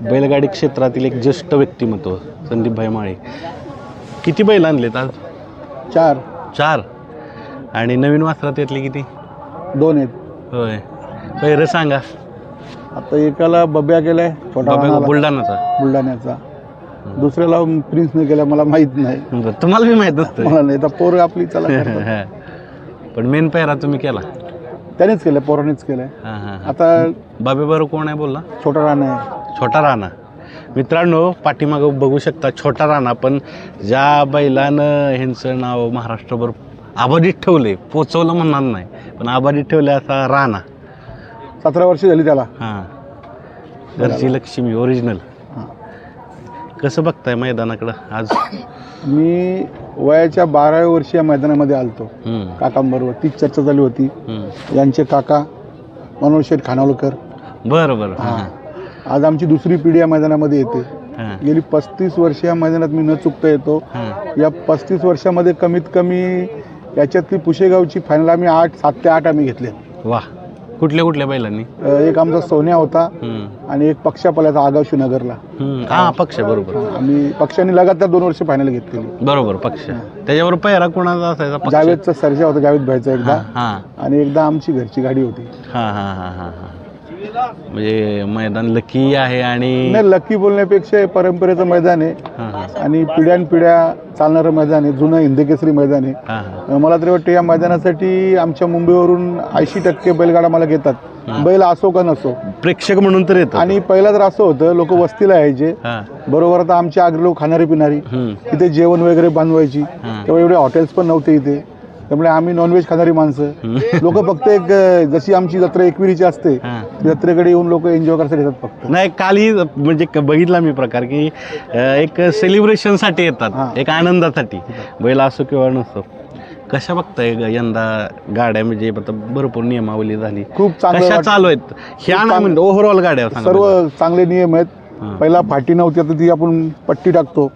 बैलगाडी क्षेत्रातील एक ज्येष्ठ व्यक्तिमत्व संदीपभाई माळे. किती बैल आणलेत आज? चार. चार. आणि नवीन वासरात यातले किती? दोन आहेत. होय. पहिरं सांगा. आता एकाला बब्या केलाय छोटा बाबा बुलढाणाचा बुलढाण्याचा. दुसऱ्याला प्रिन्सने केला मला माहीत नाही. बरं, तुम्हाला बी माहीत नसतं मला नाही तर पोर आपली चला करतात. पण मेन पहिरा तुम्ही केला. त्यानेच केलं पोरानेच केलंय. हां हां आता बाबे बरोबर कोण आहे बोलला? छोटा राणा आहे. छोटा राणा. मित्रांनो पाठीमागं बघू शकता छोटा राणा पण ज्या बैलानं ह्यांचं नाव महाराष्ट्रभर आबादीत ठेवले पोचवलं म्हणणार नाही पण आबादीत ठेवले असा राणा. सतरा वर्ष झाली त्याला. हां. घरची लक्ष्मी ओरिजिनल हा. कसं बघताय मैदानाकडं आज? मी वयाच्या बाराव्या वर्षी या मैदानामध्ये आलतो. हम्म, काकांबरोबर. तीच चर्चा झाली होती. हम्म. यांचे काका मनोज शेठ खानावलकर. बरं बरं. हा. हां. आज आमची दुसरी पिढी या मैदानामध्ये येते. गेली पस्तीस वर्ष या मैदानात मी न चुकता येतो. या पस्तीस वर्षामध्ये कमीत कमी याच्यातली पुशेगावची फायनल आम्ही आठ सात ते आठ आम्ही घेतले वा कुठल्या कुठल्या बैलांनी? एक आमचा सोन्या होता आणि एक पक्षा पल्याचा आगाव शिवनगरला हम्म. हा पक्ष बरोबर. आम्ही पक्षांनी लगातार दोन वर्ष फायनल घेतलेली. बरोबर पक्ष. त्याच्यावर पहिरा कोणाचा असायचा? जावेदचा सर्जा होता जावेद भाईचा एकदा. आणि एकदा आमची घरची गाडी होती. हां हां हां हां. म्हणजे मैदान लकी आहे आणि नाही लकी बोलण्यापेक्षा हे परंपरेचं मैदान आहे. हां हां. आणि पिढ्यानपिढ्या चालणारं मैदान आहे जुनं हिंदकेसरी मैदान आहे. हां हां. मला तरी वाटतं या मैदानासाठी आमच्या मुंबईवरून ऐंशी टक्के बैलगाडा मला घेतात. बैल असो का नसो. प्रेक्षक म्हणून तर येतात. आणि पहिला तर असं होतं लोक वस्तीला यायचे. हां. बरोबर आता आमची आगरी लोक खाणारी पिणारी हम्म, इथे जेवण वगैरे बांधवायची. तेव्हा एवढे हॉटेल्स पण नव्हते इथे. त्यामुळे आम्ही नॉनव्हेज खाणारी माणसं. लोक फक्त एक जशी आमची जत्रा एकविरीची असते. जत्रेकडे येऊन लोक एन्जॉय करण्यासाठी येतात फक्त. नाही कालही म्हणजे बघितला मी प्रकार की एक सेलिब्रेशनसाठी येतात. एक आनंदासाठी. बैल असो किंवा नसो. कशा बघताय यंदा गाड्या? म्हणजे आता भरपूर नियमावली झाली. खूप कशा. चालू आहेत? ह्या म्हणजे ओव्हरऑल गाड्या सर्व चांगले नियम आहेत. पहिला फाटी नव्हती आता ती आपण पट्टी टाकतो.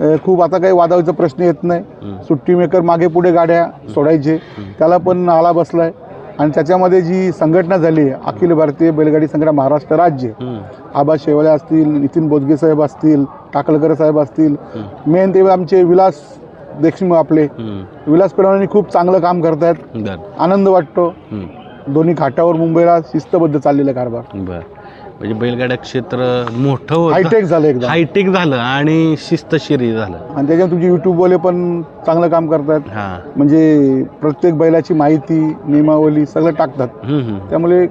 अ, खूप आता काही वादाचा प्रश्न येत नाही. सुट्टी मेकर मागे पुढे गाड्या सोडायचे. त्याला पण आला बसलाय. आणि त्याच्यामध्ये जी संघटना झाली आहे, अखिल भारतीय बैलगाडी संघटना महाराष्ट्र राज्य. आबा शेवळे असतील नितीन बोदगे साहेब असतील टाकलकर साहेब असतील. मेन ते आमचे विलास देशमुख आपले. विलास पेडवानी खूप चांगलं काम करतायत. बर. आनंद वाटतो. दोन्ही घाटावर मुंबईला शिस्तबद्ध चाललेला कारभार. बर. म्हणजे बैलगाड्या क्षेत्र मोठं होतं. हायटेक झालं एकदम. हायटेक झालं आणि शिस्तशिरी झालं. आणि त्याच्यात तुमचे युट्यूबवाले पण चांगलं काम करतात. हां. म्हणजे प्रत्येक बैलाची माहिती नियमावली सगळं टाकतात. हम्म, हम्म. त्यामुळे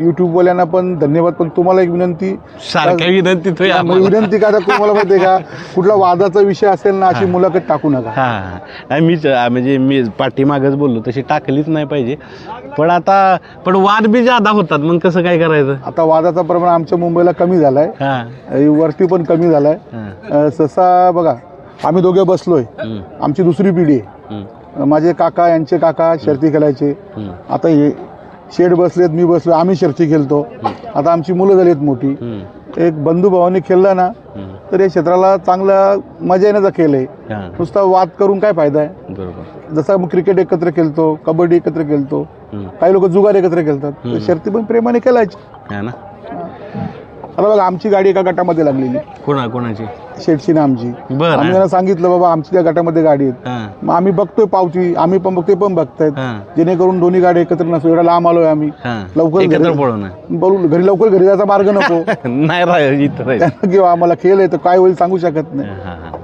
युट्यूबवाल्यांना पण धन्यवाद. पण तुम्हाला एक विनंती. सारख्या विनंती तो विनंती का आता तुम्हाला माहिती आहे का? कुठला वादाचा विषय असेल ना अशी मुलाखत टाकू नका. हा. नाही मीच आ, म्हणजे मी पाठीमागच बोललो तशी टाकलीच नाही पाहिजे. पण आता पण वाद बी जादा होतात मग कसं काय करायचं? आता वादाचा प्रमाण आमच्या मुंबईला कमी झालाय. हा. अ, वरती पण कमी झालाय. हा. अ, ससा बघा आम्ही दोघे बसलोय. हम्म, आमची दुसरी पिढी आहे. हम्म, अ, माझे काका यांचे काका शर्ती खेळायचे. हम्म, आता हे शेड बसलेत मी बसलो आम्ही शर्ती खेळतो. आता आमची मुलं झालीत मोठी. हम्म, एक बंधू भावाने खेळला ना. तर या क्षेत्राला चांगला मजा येण्याचा खेळ आहे. नुसता वाद करून काय फायदा आहे? जसा क्रिकेट एकत्र खेळतो कबड्डी एकत्र खेळतो काही लोक जुगार एकत्र खेळतात. शर्ती पण प्रेमाने खेळायची. आता बघा आमची गाडी एका गटामध्ये लागलेली. कोणा कोणाची? शेटची ना आमची. बर. आम्ही त्यांना सांगितलं बाबा आमची त्या गटामध्ये गाडी आहेत. हा. मग आम्ही बघतोय पावती आम्ही पण बघतोय पण बघतायत. जेणेकरून दोन्ही गाडी एकत्र नसो एवढा लांब आलोय आम्ही. हा. लवकर एकत्र घरी- पळवणं बोलू घरी लवकर घरी जायचा मार्ग नको. नाही राह इथं राहील त्यांना किंवा आम्हाला खेळ आहे तर काय होईल सांगू शकत नाही. हा, हा, हा.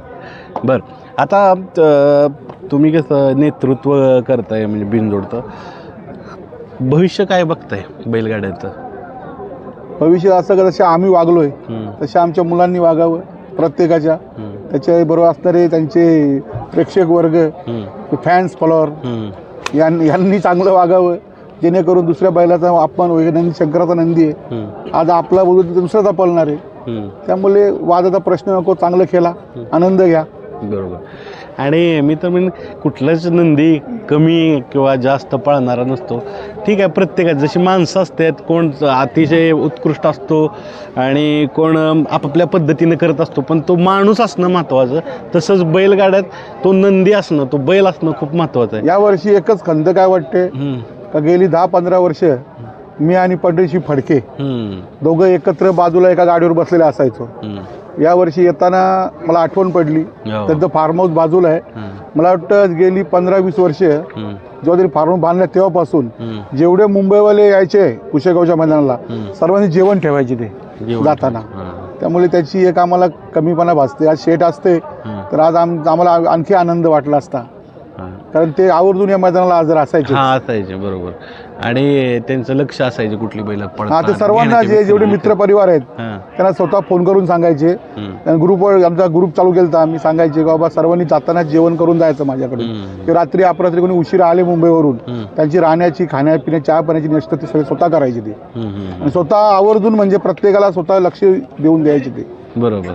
बर. आता अ, तुम्ही कसं नेतृत्व करताय म्हणजे बिनजोडतं भविष्य काय बघताय बैलगाड्याचं? भविष्य असं का जसे आम्ही वागलोय तसे आमच्या मुलांनी वागावं प्रत्येकाच्या. त्याच्या बरोबर असणारे त्यांचे प्रेक्षक वर्ग फॅन्स फॉलोअर यांनी चांगलं वागावं जेणेकरून दुसऱ्या बैलाचा अपमान होईल नंदी शंकराचा नंदी आहे. आज आपला तर दुसऱ्याचा पळणार आहे. त्यामुळे वादाचा प्रश्न नको चांगलं खेळा आनंद घ्या. बरोबर. आणि मी तर म्हणेन कुठलाच नंदी कमी किंवा जास्त पळणारा नसतो. ठीक आहे प्रत्येकात जशी माणसं असतात कोण अतिशय उत्कृष्ट असतो आणि कोण आपापल्या पद्धतीनं करत असतो पण तो माणूस असणं महत्त्वाचं. तसंच बैलगाड्यात तो नंदी असणं तो बैल असणं खूप महत्त्वाचं आहे. यावर्षी एकच खंत काय वाटते का गेली दहा पंधरा वर्ष मी आणि पंढरीशी फडके दोघं एकत्र बाजूला एका गाडीवर बसलेले असायचो. हम्म, यावर्षी येताना मला आठवण पडली. हो. त्यांचं फार्म हाऊस बाजूला आहे. मला वाटतं गेली पंधरा वीस वर्ष जेव्हा त्यांनी फार्म हाऊस बांधलं तेव्हापासून जेवढे मुंबईवाले यायचे कुशेगावच्या मैदानाला. सर्वांनी जेवण ठेवायचे ते. जाताना. त्यामुळे त्याची एक आम्हाला कमीपणा भासते. आज शेट असते तर आज आम आम्हाला आणखी आनंद वाटला असता. कारण ते आवर्जून या मैदानाला हजर असायचे असायचे बरोबर. आणि त्यांचं लक्ष असायचे कुठली बैल हा ते सर्वांना जे जेवढे मित्र परिवार आहेत त्यांना स्वतः फोन करून सांगायचे. ग्रुपवर आमचा ग्रुप चालू केला आम्ही सांगायचे की बाबा सर्वांनी जाताना जेवण करून जायचं माझ्याकडून ते रात्री अपरात्री कोणी उशिरा आले मुंबईवरून त्यांची राहण्याची खाण्यापिण्या चहा पाण्याची नेस्ट ते सगळे स्वतः करायचे ते. आणि स्वतः आवर्जून म्हणजे प्रत्येकाला स्वतः लक्ष देऊन द्यायचे ते. बरोबर.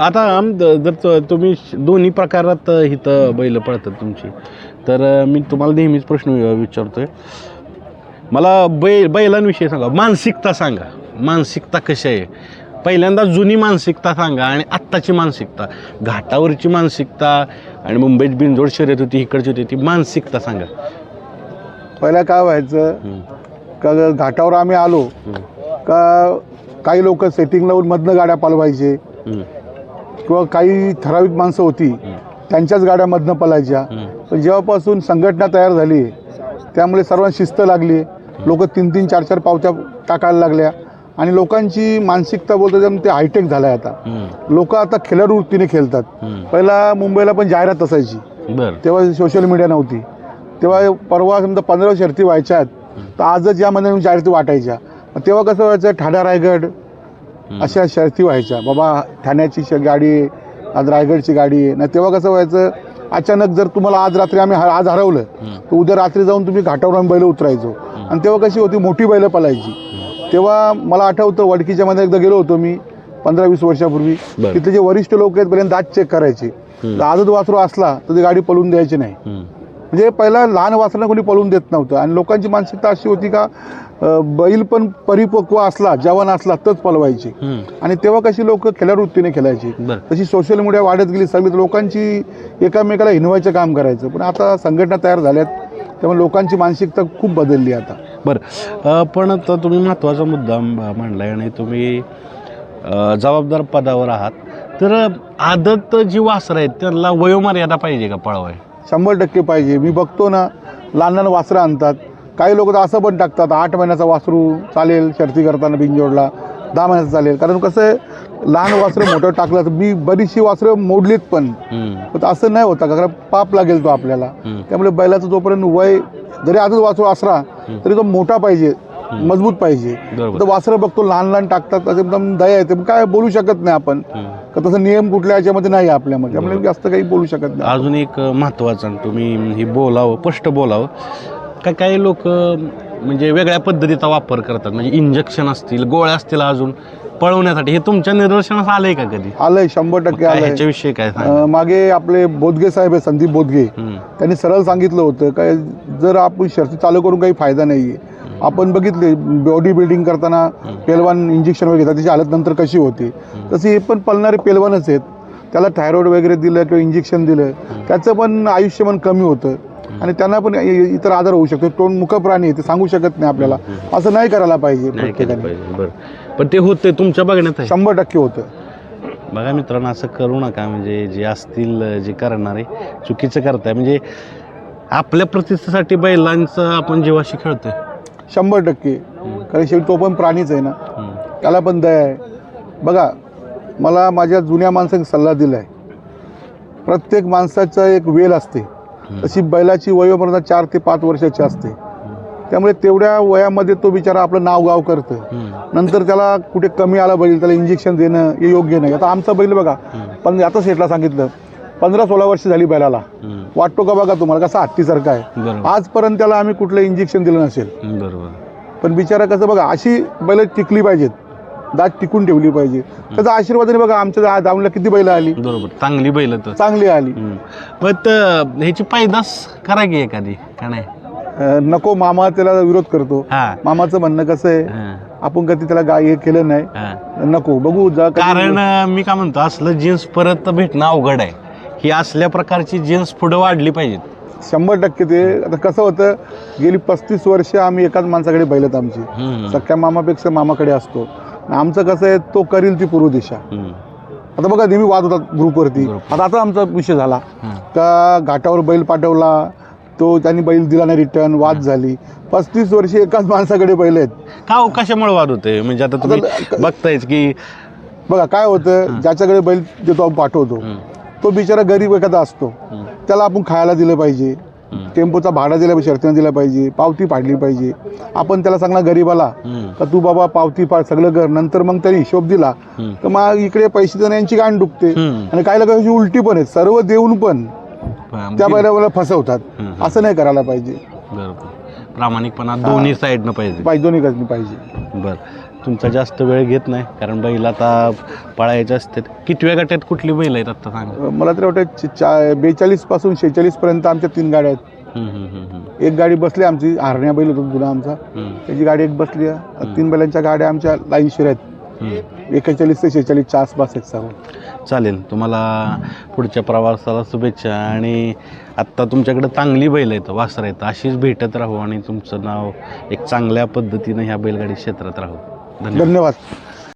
आता आम द- जर त- तुम्ही श- दोन्ही प्रकारात इथं बैल पळतात तुमची तर मी तुम्हाला नेहमीच प्रश्न वि- विचारतोय. मला बै बैलांविषयी सांगा. मानसिकता सांगा. मानसिकता कशी आहे? पहिल्यांदा जुनी मानसिकता सांगा आणि आत्ताची मानसिकता. घाटावरची मानसिकता आणि मुंबईत बिनजोड शर्यत होती इकडची होती ती मानसिकता सांगा. पहिला काय व्हायचं? हम्म, का घाटावर आम्ही आलो हम्म, का काही लोक सेटिंग लावून मधनं गाड्या पालवायचे. हम्म, किंवा काही ठराविक माणसं होती त्यांच्याच गाड्या मधनं पलायच्या. पण जेव्हापासून संघटना तयार झाली त्यामुळे सर्वांना शिस्त लागली. लोक तीन तीन चार चार पावत्या टाकायला लागल्या. आणि लोकांची मानसिकता बोलतो त्यामुळे ते हायटेक झालं आहे आता. लोक आता खेळाडू वृत्तीने खेळतात. पहिला मुंबईला पण जाहिरात असायची. तेव्हा सोशल मीडिया नव्हती. तेव्हा परवा समजा पंधरा शर्ती व्हायच्या तर आजच यामध्ये जाहिराती वाटायच्या. तेव्हा कसं व्हायचं? ठाणा रायगड. अशा शर्ती व्हायच्या. बाबा ठाण्याची गाडी आज रायगडची गाडी आहे. नाही तेव्हा कसं व्हायचं अचानक जर तुम्हाला आज रात्री आम्ही आज हरवलं. तर उद्या रात्री जाऊन तुम्ही घाटावर आम्ही बैल उतरायचो. आणि तेव्हा कशी होती मोठी बैलं पलायची. तेव्हा मला आठवतं वडकीच्या मध्ये एकदा गेलो होतो मी पंधरा वीस वर्षापूर्वी. तिथले जे वरिष्ठ लोक आहेत पहिल्यांदा दात चेक करायचे. आजच वासरू असला तर ती गाडी पळून द्यायची नाही. म्हणजे पहिला लहान वासरांना कोणी पळून देत नव्हतं. आणि लोकांची मानसिकता अशी होती का बैल पण परिपक्व असला जवान असला तरच पळवायचे. आणि तेव्हा कशी लोक खेळावृत्तीने खेळायची. बरं. तशी सोशल मीडिया वाढत गेली सगळी लोकांची एकामेकाला हिनवायचं काम करायचं. पण आता संघटना तयार झाल्यात त्यामुळे लोकांची मानसिकता खूप बदलली आता. बरं. पण आता तुम्ही महत्त्वाचा मुद्दा म- मांडलाय आणि तुम्ही जबाबदार पदावर आहात. तर आदत जी वासरं आहेत त्यांना वयोमर्यादा पाहिजे का पळवाय? शंभर टक्के पाहिजे. मी बघतो ना लहान लहान वासरं आणतात. काही लोक तर असं पण टाकतात आठ महिन्याचा वासरू चालेल शर्ती करताना बिंजोडला दहा महिन्याचा चालेल. कारण कसं आहे लहान वासरं मोठं टाकलं तर मी बरीचशी वासरं मोडलीत पण. असं नाही होता कारण पाप लागेल तो आपल्याला. त्यामुळे बैलाचं जोपर्यंत वय जरी आजच वासरू असला तरी तो मोठा पाहिजे मजबूत पाहिजे. तर वासरं बघतो लहान लहान टाकतात एकदम दया येते. काय बोलू शकत नाही आपण. तसं नियम कुठल्या याच्यामध्ये नाही आपल्यामध्ये. त्यामुळे जास्त काही बोलू शकत नाही अजून एक महत्त्वाचं आणि तुम्ही हे बोलावं स्पष्ट बोलावं. का काही लोक म्हणजे वेगळ्या पद्धतीचा वापर करतात. म्हणजे इंजेक्शन असतील गोळ्या असतील अजून पळवण्यासाठी. हे तुमच्या निदर्शनास आलंय का कधी? आलंय शंभर टक्के काय आलंय. ह्याच्याविषयी काय सांगा अं, मागे आपले बोधगे साहेब आहे संदीप बोधगे. हम्म. त्यांनी सरळ सांगितलं होतं काय जर आपण शर्ती चालू करून काही फायदा नाही आहे आपण बघितले बॉडी बिल्डिंग करताना पेलवान इंजेक्शन वगैरे घेतात त्याची हालत नंतर कशी होते. तसे हे पण पळणारे पेलवानच आहेत. त्याला थायरॉइड वगैरे दिलं किंवा इंजेक्शन दिलं त्याचं पण आयुष्यमान कमी होतं. आणि त्यांना पण इतर आजार होऊ शकतो. तोंड मुख प्राणी आहे ते सांगू शकत नाही आपल्याला. असं नाही करायला पाहिजे नाही केलं प्रत्येकाने. पाहिजे बरं. पण ते होते तुमच्या बघण्यात आहे. शंभर टक्के होतं. बघा मित्रांनो असं करू नका. म्हणजे जे असतील जे करणारे चुकीचं करताय. म्हणजे आपल्या प्रतिष्ठेसाठी बैलांचं आपण जीवाशी खेळतोय. शंभर टक्के. कारण शेवटी तो पण प्राणीच आहे ना. हम्म. त्याला पण दया आहे. बघा मला माझ्या जुन्या माणसाने सल्ला दिला आहे प्रत्येक माणसाचा एक वेल असते. तशी बैलाची वयोमर्यादा चार ते पाच वर्षाची असते. त्यामुळे तेवढ्या वयामध्ये तो बिचारा आपलं नाव गाव करतं. नंतर त्याला कुठे कमी आला बैल त्याला इंजेक्शन देणं हे योग्य नाही. आता आमचा बैल बघा पण आता सेटला सांगितलं पंधरा सोळा वर्ष झाली बैलाला. वाटतो का बघा तुम्हाला कसा हत्तीसारखा आहे. आजपर्यंत त्याला आम्ही कुठलं इंजेक्शन दिलं नसेल. बरोबर. पण बिचारा कसं बघा अशी बैल टिकली पाहिजेत. दात टिकून ठेवली पाहिजे. त्याचा आशीर्वादाने बघा आमच्या दा- दावणीला किती बैल आली. बरोबर चांगली बैल तर. चांगली आली. पण ह्याची पैदास करा की एखादी का नाही? नको मामा त्याला विरोध करतो. हा. मामाचं म्हणणं कसं आहे आपण कधी त्याला गाय हे केलं नाही. नको बघू जा कारण मी काय म्हणतो असलं जीन्स परत भेटणं अवघड आहे. ही असल्या प्रकारची जीन्स पुढं वाढली पाहिजेत. शंभर टक्के ते. आता कसं होतं गेली पस्तीस वर्ष आम्ही एकाच माणसाकडे बैल आहेत आमची. सख्या मामापेक्षा मामाकडे असतो. आमचं कसं आहे तो करील ती पूर्व दिशा. आता बघा नेहमी वाद होतात ग्रुपवरती ग्रुप. आता आता आमचा विषय झाला. का घाटावर बैल पाठवला तो त्यांनी बैल दिला नाही रिटर्न वाद झाली पस्तीस वर्ष एकाच माणसाकडे बैल आहेत का हो कशामुळे वाद होते म्हणजे आता तुम्ही बघतायच की बघा काय होतं ज्याच्याकडे बैल देतो आपण पाठवतो. तो बिचारा गरीब एखादा असतो. त्याला आपण खायला दिलं पाहिजे. टेम्पोचा भाडा दिला पाहिजे शर्तीनं दिला पाहिजे पावती पाडली पाहिजे. आपण त्याला सांगणार गरीबाला. का तू बाबा पावती पाड सगळं कर नंतर मग त्याने हिशोब दिला. तर मग इकडे पैसे देणं यांची गाण दुखते. आणि काही लोकांची उलटी पण आहेत सर्व देऊन पण त्या बैलाला फसवतात. असं नाही करायला पाहिजे. बरोबर. प्रामाणिकपणा दोन्ही साईडनं पाहिजे. पाहिजे दोन्ही पाहिजे. बर. तुमचा जास्त वेळ घेत नाही कारण बैल आता पळायचे असतात. कितव्या गटात कुठली बैल आहेत आता सांगा. मला तर वाटतं चा बेचाळीसपासून शेहेचाळीस पर्यंत आमच्या तीन गाड्या आहेत. हम्म, हम्म, हम्म, हम्म, एक गाडी बसली आमची हरण्या बैल होतो जुना आमचा. हम्म, त्याची गाडी एक बसली आहे. तीन बैलांच्या गाड्या आमच्या लाईनशिर आहेत. हम्म. एकेचाळीस ते शेहेचाळीसच्या आसपास आहेत सर्व. चालेल तुम्हाला पुढच्या प्रवासाला शुभेच्छा. आणि आत्ता तुमच्याकडे चांगली बैल आहेत वासर आहेत. अशीच भेटत राहू आणि तुमचं नाव एक चांगल्या पद्धतीनं ह्या बैलगाडी क्षेत्रात राहू. धन्यवाद.